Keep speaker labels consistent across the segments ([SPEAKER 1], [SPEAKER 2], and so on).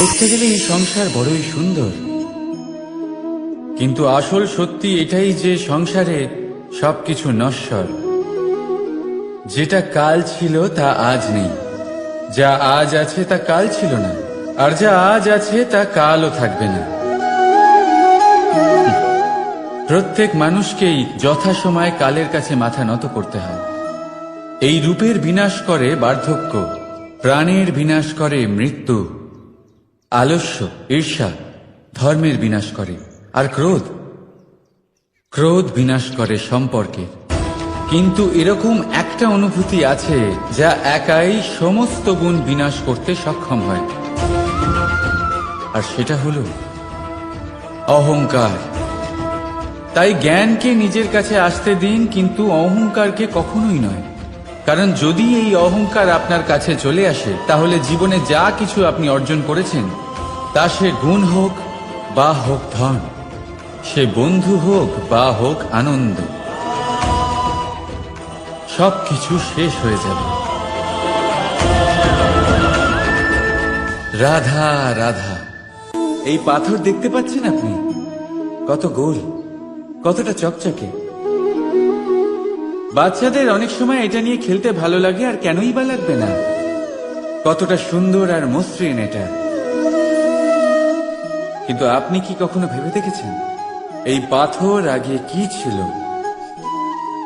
[SPEAKER 1] দেখতে গেলে এই সংসার বড়ই সুন্দর। কিন্তু আসল সত্যি এটাই যে সংসারে সবকিছু নশ্বর। যেটা কাল ছিল, তা আজ নেই। যা আজ আছে, তা কাল ছিল না। আর যা আজ আছে, তা কালও থাকবে না। প্রত্যেক মানুষকেই যথাসময়ে কালের কাছে মাথা নত করতে হয়। এই রূপের বিনাশ করে বার্ধক্য, প্রাণের বিনাশ করে মৃত্যু। আলস্য, ঈর্ষা, ধর্মের বিনাশ করে। আর ক্রোধ? ক্রোধ বিনাশ করে সম্পর্কে কিন্তু এরকম একটা অনুভূতি আছে যা একাই সমস্ত গুণ বিনাশ করতে সক্ষম হয়। আর সেটা হলো অহংকার। তাই জ্ঞানকে নিজের কাছে আসতে দিন, কিন্তু অহংকারকে কখনোই নয়। কারণ যদি এই অহংকার আপনার কাছে চলে আসে, তাহলে জীবনে যা কিছু আপনি অর্জন করেছেন তা সে গুণ হোক বা হোক ধন, সে বন্ধু হোক বা হোক আনন্দ সব কিছু শেষ হয়ে যাবে। রাধা রাধা, এই পাথর দেখতে পাচ্ছেন আপনি? কত গোল, কতটা চকচকে। বাচ্চাদের অনেক সময় এটা নিয়ে খেলতে ভালো লাগে আর কেনই বা লাগবে না? কতটা সুন্দর আর মসৃণ এটা। কিন্তু আপনি কি কখনো ভেবে দেখেছেন? এই পাথর আগে কি ছিল?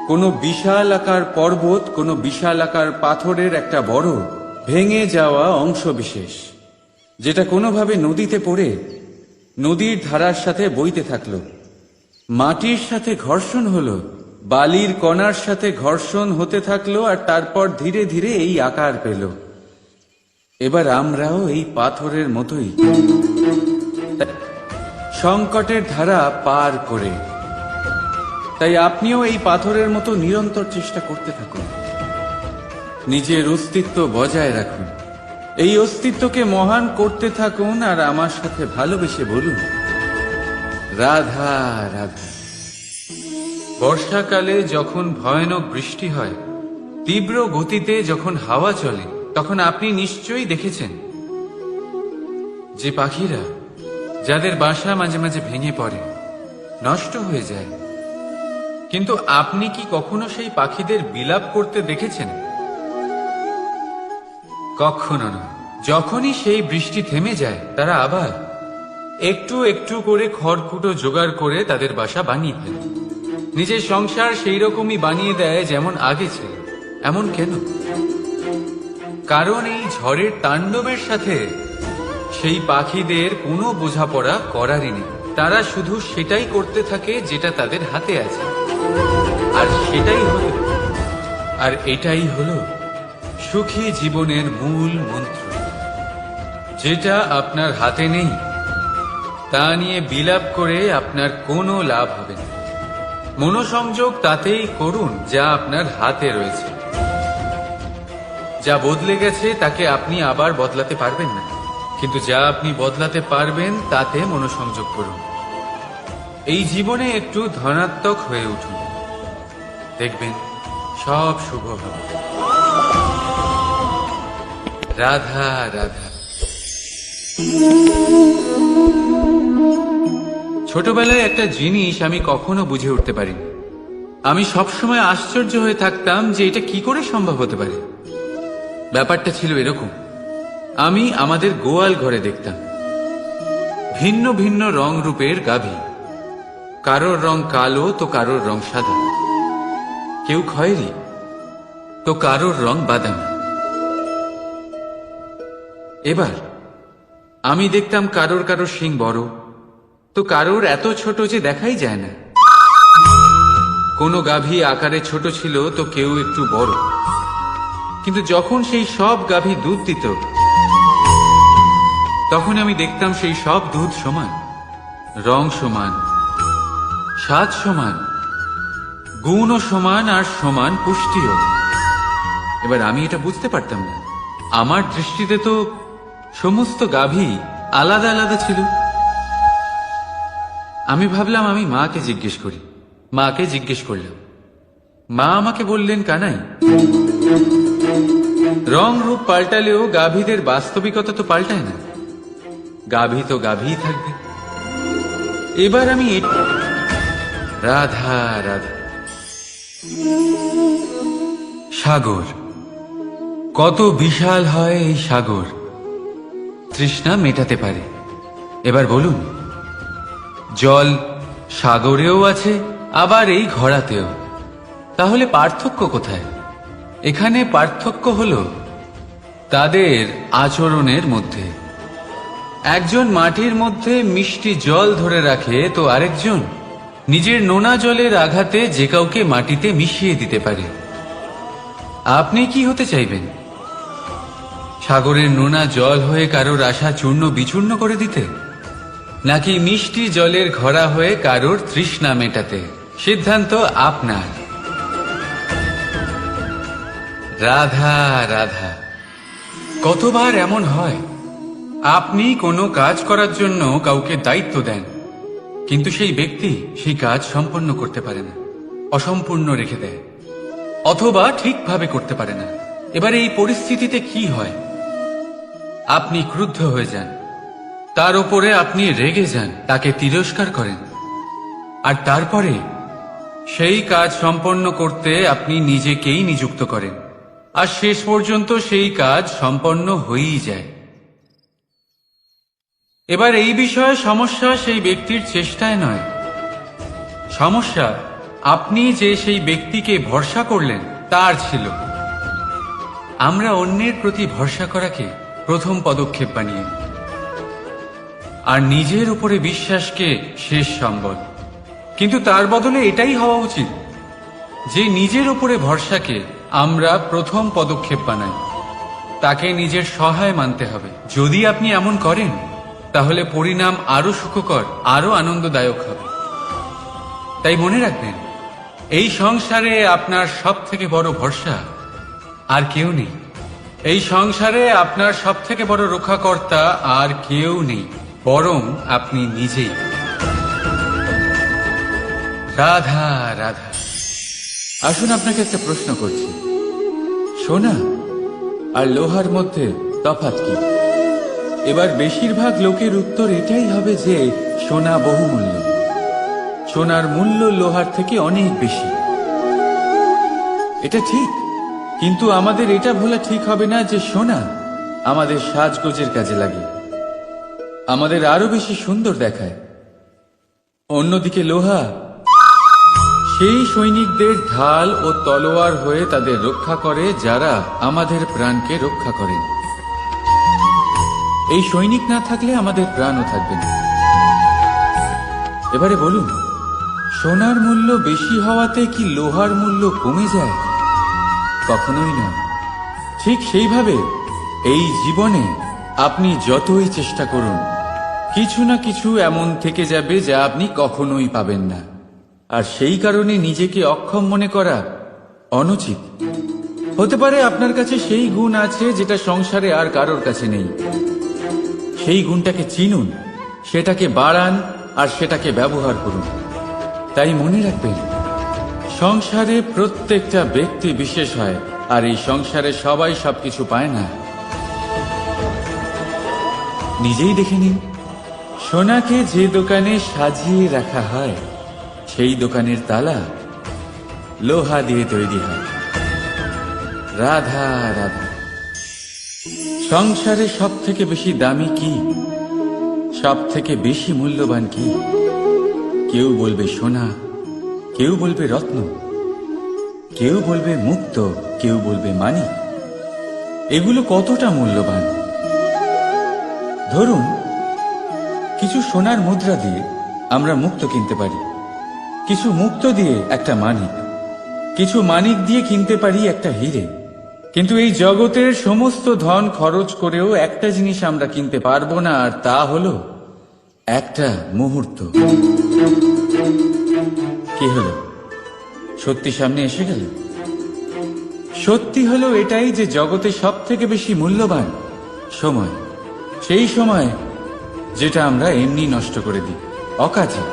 [SPEAKER 1] কোনো বিশাল আকার পর্বত, কোনো বিশাল আকার পাথরের একটা বড়, ভেঙে যাওয়া অংশ বিশেষ, যেটা কোনোভাবে নদীতে পড়ে, নদীর ধারার সাথে বইতে থাকল। মাটির সাথে ঘর্ষণ হলো, বালির কণার সাথে ঘর্ষণ হতে থাকল আর তারপর ধীরে ধীরে এই আকার পেল। এবার আমরাও এই পাথরের মতোই। সংকটের ধারা পার করে। তাই আপনিও এই পাথরের মতো নিরন্তর চেষ্টা করতে থাকুন। নিজের অস্তিত্ব বজায় রাখুন। এই অস্তিত্বকে মহান করতে থাকুন আর আমার সাথে ভালোবেসে বলুন, রাধা রাধা। বর্ষাকালে যখন ভয়ানক বৃষ্টি হয়, তীব্র গতিতে যখন হাওয়া চলে, তখন আপনি নিশ্চয়ই দেখেছেন যে পাখিরা যাদের বাসা মাঝে মাঝে ভেঙে পড়ে, নষ্ট হয়ে যায়। কিন্তু আপনি কি কখনো সেই পাখিদের বিলাপ করতে দেখেছেন? কখনো না। যখনই সেই বৃষ্টি থেমে যায়, তারা আবার একটু একটু করে খড়কুটো জোগাড় করে তাদের বাসা বানিয়ে ফেলে। নিজের সংসার সেই রকমই বানিয়ে দেয় যেমন আগে ছিল। এমন কেন? কারণ এই ঝড়ের তাণ্ডবের সাথে সেই পাখিদের কোনো বোঝাপড়া করারই নেই। তারা শুধু সেটাই করতে থাকে যেটা তাদের হাতে আছে। আর সেটাই হলো, আর এটাই হলো সুখী জীবনের মূল মন্ত্র। যেটা আপনার হাতে নেই, তা নিয়ে বিলাপ করে আপনার কোনো লাভ হবে না। মনোসংযোগ তাতেই করুন যা আপনার হাতে রয়েছে। যা বদলে গেছে তাকে আপনি আবার বদলাতে পারবেন না। কিন্তু যা আপনি বদলাতে পারবেন, তাতে মনোসংযোগ করুন। এই জীবনে একটু ধনাত্মক হয়ে উঠুন। দেখবেন, সব শুভ হবে। রাধা রাধা। ছোটবেলায় একটা জিনিস আমি কখনো বুঝে উঠতে পারি আমি সবসময় আশ্চর্য হয়ে থাকতাম যে এটা কি করে সম্ভব হতে পারে। ব্যাপারটা ছিল এরকম। আমি আমাদের গোয়াল ঘরে দেখতাম। ভিন্ন ভিন্ন রং রূপের গাভী। কারোর রং কালো, তো কারোর রং সাদা। কেউ খয়েরি, তো কারোর রং বাদামি। এবার, আমি দেখতাম কারোর কারোর শিং বড়, তো কারোর এত ছোট যে দেখাই যায় না। কোনো গাভী আকারে ছোট ছিল, তো কেউ একটু বড়। কিন্তু যখন সেই সব গাভী দুধ দিত তখন আমি দেখতাম সেই সব দুধ সমান, রং সমান, স্বাদ সমান, গুণও সমান আর সমান পুষ্টিও। এবার আমি এটা বুঝতে পারতাম না। আমার দৃষ্টিতে তো সমস্ত গাভী আলাদা আলাদা ছিল। আমি ভাবলাম আমি মাকে জিজ্ঞেস করি। মাকে জিজ্ঞেস করলাম, মা আমাকে বললেন কানাই, রং রূপ পাল্টালেও গাভীদের বাস্তবিকতা তো পাল্টায় না। গাভী তো গাভী থাকবে। এবার আমি রাধা রাধা। সাগর, কত বিশাল হয় এই সাগর। তৃষ্ণা মেটাতে পারে। এবার বলুন, জল সাগরেও আছে, আবার এই ঘোড়াতেও। তাহলে পার্থক্য কোথায়? এখানে পার্থক্য হলো তাদের আচরণের মধ্যে। একজন মাটির মধ্যে মিষ্টি জল ধরে রাখে তো আরেকজন নিজের নোনা জলের আঘাতে যে কাউকে মাটিতে মিশিয়ে দিতে পারে। আপনি কি হতে চাইবেন? সাগরের নোনা জল হয়ে কারোর আশা চূর্ণ বিচূর্ণ করে দিতে? নাকি মিষ্টি জলের ঘরা হয়ে কারোর তৃষ্ণা মেটাতে? সিদ্ধান্ত আপনার। রাধা রাধা, কতবার এমন হয়? আপনি কোনো কাজ করার জন্য কাউকে দায়িত্ব দেন, কিন্তু সেই ব্যক্তি সেই কাজ সম্পন্ন করতে পারে না, অসম্পূর্ণ রেখে দেয়, অথবা ঠিকভাবে করতে পারে না। এবার এই পরিস্থিতিতে কি হয়? আপনি ক্রুদ্ধ হয়ে যান। তার উপরে আপনি রেগে যান, তাকে তিরস্কার করেন। আর তারপরে সেই কাজ সম্পন্ন করতে আপনি নিজেকেই নিযুক্ত করেন। আর শেষ পর্যন্ত সেই কাজ সম্পন্ন হয়েই যায়। এবার এই বিষয়ে সমস্যা সেই ব্যক্তির চেষ্টায় নয়। সমস্যা, আপনি যে সেই ব্যক্তিকে ভরসা করলেন, তার ছিল। আমরা অন্যের প্রতি ভরসা করাকে প্রথম পদক্ষেপ বানিয়ে আর নিজের উপরে বিশ্বাসকে শেষ সম্বল। কিন্তু তার বদলে এটাই হওয়া উচিত যে নিজের উপরে ভরসাকে আমরা প্রথম পদক্ষেপ বানাই। তাকে নিজের সহায় মানতে হবে। যদি আপনি এমন করেন তাহলে পরিণাম আরও সুখকর, আরও আনন্দদায়ক হবে। তাই মনে রাখবেন, এই সংসারে আপনার সব থেকে বড় ভরসা আর কেউ নেই। এই সংসারে আপনার সব থেকে বড় রক্ষাকর্তা আর কেউ নেই, বরং আপনি নিজেই। রাধা রাধা। আসুন আপনাকে একটা প্রশ্ন করছি। সোনা, আর লোহার মধ্যে তফাৎ কি? এবার বেশিরভাগ লোকের উত্তর এটাই হবে যে, সোনা বহুমূল্য। সোনার মূল্য লোহার থেকে অনেক বেশি। এটা ঠিক, কিন্তু আমাদের এটা ভোলা ঠিক হবে না যে সোনা আমাদের সাজগোজের কাজে লাগে। আমাদের আরও বেশি সুন্দর দেখায়। অন্যদিকে লোহা, সেই সৈনিকদের ঢাল ও তলোয়ার হয়ে তাদের রক্ষা করে যারা আমাদের প্রাণকে রক্ষা করেন। এই সৈনিক না থাকলে আমাদের প্রাণও থাকবে না। এবারে বলুন, সোনার মূল্য বেশি হওয়াতে কি লোহার মূল্য কমে যায়? কখনোই না। ঠিক সেইভাবে এই জীবনে আপনি যতই চেষ্টা করুন, কিছু না কিছু এমন থেকে যাবে যা আপনি কখনোই পাবেন না। আর সেই কারণে নিজেকে অক্ষম মনে করা অনুচিত। হতে পারে আপনার কাছে সেই গুণ আছে যেটা সংসারে আর কারোর কাছে নেই। সেই গুণটাকে চিনুন, সেটাকে বাড়ান আর সেটাকে ব্যবহার করুন। তাই মনে রাখবেন, সংসারে প্রত্যেকটা ব্যক্তি বিশেষ হয়, আর এই সংসারে সবাই সবকিছু পায় না। নিজেই দেখে নিন, সোনাকে যে দোকানে সাজিয়ে রাখা হয়, সেই দোকানের তালা লোহা দিয়ে তৈরি হয়। রাধা রাধা। সংসারে সব থেকে বেশি দামি কি? সব থেকে বেশি মূল্যবান কি? কেউ বলবে সোনা, কেউ বলবে রত্ন, কেউ বলবে মুক্ত, কেউ বলবে মানিক এগুলো কতটা মূল্যবান? ধরুন, কিছু সোনার মুদ্রা দিয়ে আমরা মুক্ত কিনতে পারি। কিছু মুক্ত দিয়ে একটা মানিক, কিছু মানিক দিয়ে কিনতে পারি একটা হিরে। কিন্তু এই জগতের সমস্ত ধন খরচ করেও একটা জিনিস আমরা কিনতে পারব না, আর তা হলো একটা মুহূর্ত। কি হলো? সত্যি সামনে এসে গেল? সত্যি হলো এটাই যে জগতে সব থেকে বেশি মূল্যবান সময়। সেই সময় যেটা আমরা এমনি নষ্ট করে দিই, অকাজে।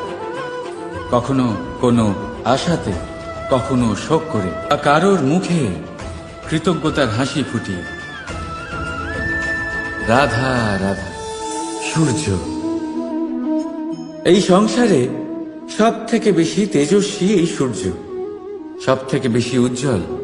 [SPEAKER 1] কখনো কোনো আশাতে, কখনো শোক করে কারোর মুখে কৃতজ্ঞতার হাসি ফুটিয়ে। রাধা রাধা, সূর্য। এই সংসারে সব থেকে বেশি তেজস্বী এই সূর্য। সব থেকে বেশি উজ্জ্বল।